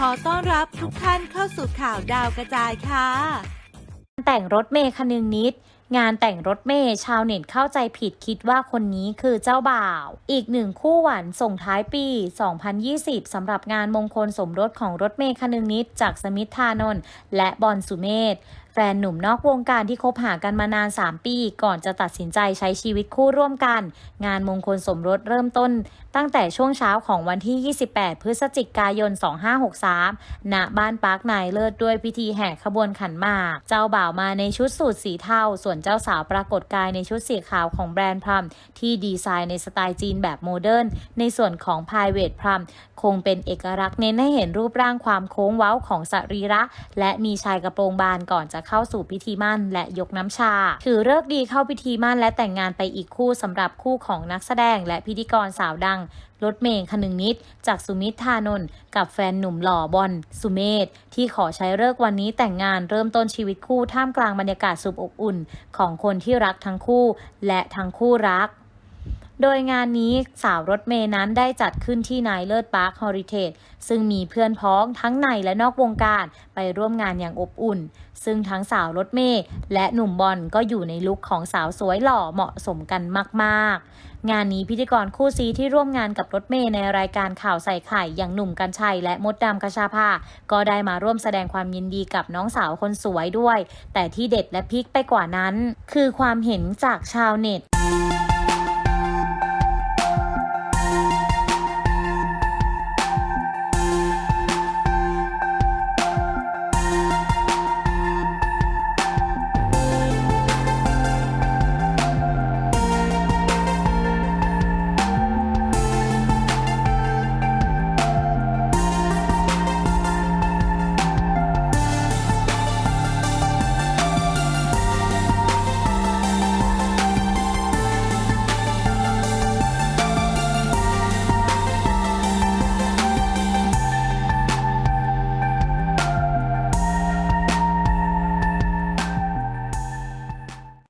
ขอต้อนรับทุกท่านเข้าสู่ข่าวดาวกระจายค่ะ แต่งรถเมย์คนึงนิด งานแต่งรถเมย์ชาวเน็ตเข้าใจผิดคิดว่าคนนี้คือเจ้าบ่าว อีกหนึ่งคู่หวานส่งท้ายปี 2020 สำหรับงานมงคลสมรสของรถเมย์คนึงนิดจากสมิทธานนท์และบอลสุเมธ ฟนหนุ่มนอกวงการที่คบหากันมานาน 3 ปี ก่อนจะตัดสินใจใช้ชีวิตคู่ร่วมกัน งานมงคลสมรสเริ่มต้น ตั้งแต่ช่วงเช้าของวันที่ 28 พฤศจิกายน 2563 ณ บ้านปาร์คนายเลิศด้วยพิธีแห่ขบวนขันหมาก เจ้าบ่าวมาในชุดสูทสีเทา ส่วนเจ้าสาวปรากฏกายในชุดสีขาวของแบรนด์พรัมที่ดีไซน์ในสไตล์จีนแบบโมเดิร์น ในส่วนของพายเวทพรัมคงเป็นเอกลักษณ์เน้นให้เห็นรูปร่างความโค้งเว้าของสรีระ และมีชายกระโปรงบานก่อนจะเข้าสู่พิธีมั่นและยกน้ำชา ถือเลิกดีเข้าพิธีมั่นและแต่งงานไปอีกคู่สำหรับคู่ของนักแสดงและพิธีกรสาวดังรถเมย์คนึงนิด จากสุมิทธานนท์กับแฟนหนุ่มหล่อบอลสุเมธที่ขอใช้เลิกวันนี้แต่งงานเริ่มต้นชีวิตคู่ท่ามกลางบรรยากาศสุบอบอุ่น ของคนที่รักทั้งคู่ และทั้งคู่รัก โดยงานนี้สาวรถเมย์นั้นได้จัดขึ้นที่นายเลิศปาร์คฮอริเทจซึ่งมีเพื่อนพ้องทั้งในและนอกวงการไปร่วมงานอย่างอบอุ่น ซึ่งทั้งสาวรถเมย์และหนุ่มบอลก็อยู่ในลุคของสาวสวยหล่อเหมาะสมกันมาก ๆ งานนี้พิธีกรคู่ซีที่ร่วมงานกับรถเมย์ในรายการข่าวใส่ไข่อย่างหนุ่มกัญชัยและมดดำกระชาภาก็ได้มาร่วมแสดงความยินดีกับน้องสาวคนสวยด้วย แต่ที่เด็ดและพีคไปกว่านั้น คือความเห็นจากชาวเน็ต